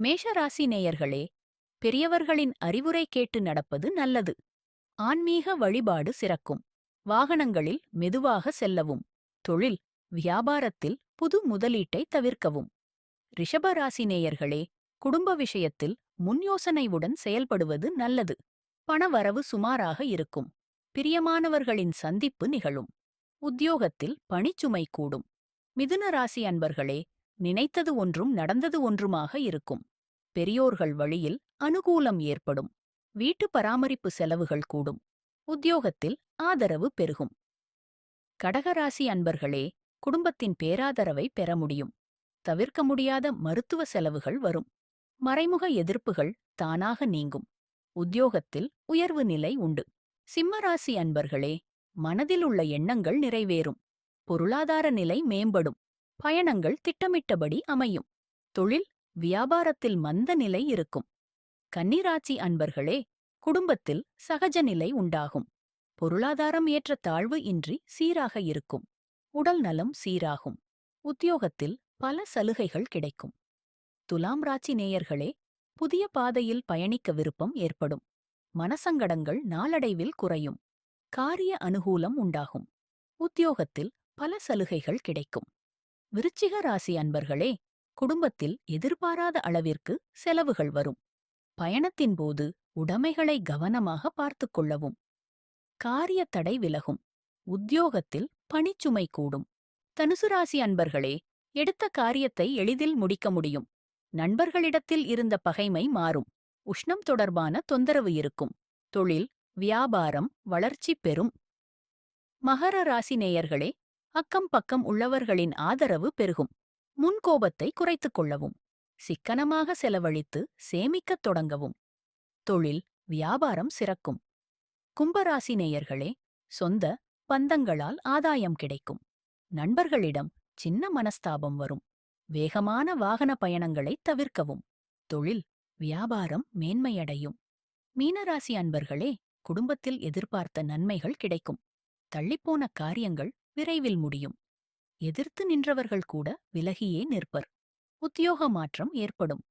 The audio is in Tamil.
மேஷராசி நேயர்களே பெரியவர்களின் அறிவுரை கேட்டு நடப்பது நல்லது. ஆன்மீக வழிபாடு சிறக்கும். வாகனங்களில் மெதுவாக செல்லவும். தொழில் வியாபாரத்தில் புது முதலீட்டை தவிர்க்கவும். ரிஷபராசி நேயர்களே குடும்ப விஷயத்தில் முன்யோசனைவுடன் செயல்படுவது நல்லது. பணவரவு சுமாராக இருக்கும். பிரியமானவர்களின் சந்திப்பு நிகழும். உத்தியோகத்தில் பணிச்சுமை கூடும். மிதுன ராசி அன்பர்களே நினைத்தது ஒன்றும் நடந்தது ஒன்றுமாக இருக்கும். பெரியோர்கள் வழியில் அனுகூலம் ஏற்படும். வீட்டு பராமரிப்பு செலவுகள் கூடும். உத்தியோகத்தில் ஆதரவு பெருகும். கடகராசி அன்பர்களே குடும்பத்தின் பேராதரவை பெற முடியும். தவிர்க்க முடியாத மருத்துவ செலவுகள் வரும். மறைமுக எதிர்ப்புகள் தானாக நீங்கும். உத்தியோகத்தில் உயர்வு நிலை உண்டு. சிம்மராசி அன்பர்களே மனதில் உள்ள எண்ணங்கள் நிறைவேறும். பொருளாதார நிலை மேம்படும். பயணங்கள் திட்டமிட்டபடி அமையும். தொழில் வியாபாரத்தில் மந்த நிலை இருக்கும். கன்னிராச்சி அன்பர்களே குடும்பத்தில் சகஜ நிலை உண்டாகும். பொருளாதாரம் ஏற்ற தாழ்வு இன்றி சீராக இருக்கும். உடல் நலம் சீராகும். உத்தியோகத்தில் பல சலுகைகள் கிடைக்கும். துலாம் ராச்சி நேயர்களே புதிய பாதையில் பயணிக்க விருப்பம் ஏற்படும். மனசங்கடங்கள் நாளடைவில் குறையும். காரிய அனுகூலம் உண்டாகும். உத்தியோகத்தில் பல சலுகைகள் கிடைக்கும். விருச்சிக ராசி அன்பர்களே குடும்பத்தில் எதிர்பாராத அளவிற்கு செலவுகள் வரும். பயணத்தின் போது உடைமைகளை கவனமாக பார்த்துக் கொள்ளவும். காரிய தடை விலகும். உத்தியோகத்தில் பணிச்சுமை கூடும். தனுசு ராசி அன்பர்களே எடுத்த காரியத்தை எளிதில் முடிக்க முடியும். நண்பர்களிடத்தில் இருந்த பகைமை மாறும். உஷ்ணம் தொடர்பான தொந்தரவு இருக்கும். தொழில் வியாபாரம் வளர்ச்சி பெறும். மகர ராசி நேயர்களே அக்கம் பக்கம் உள்ளவர்களின் ஆதரவு பெருகும். முன்கோபத்தை குறைத்துக் கொள்ளவும் சிக்கனமாக செலவழித்து சேமிக்கத் தொடங்கவும். தொழில் வியாபாரம் சிறக்கும். கும்பராசி நேயர்களே சொந்த பந்தங்களால் ஆதாயம் கிடைக்கும். நண்பர்களிடம் சின்ன மனஸ்தாபம் வரும். வேகமான வாகன பயணங்களை தவிர்க்கவும். தொழில் வியாபாரம் மேன்மையடையும். மீனராசி அன்பர்களே குடும்பத்தில் எதிர்பார்த்த நன்மைகள் கிடைக்கும். தள்ளிப்போன காரியங்கள் விரைவில் முடியும். எதிர்த்து நின்றவர்கள் கூட விலகியே நிற்பர். உத்தியோக மாற்றம் ஏற்படும்.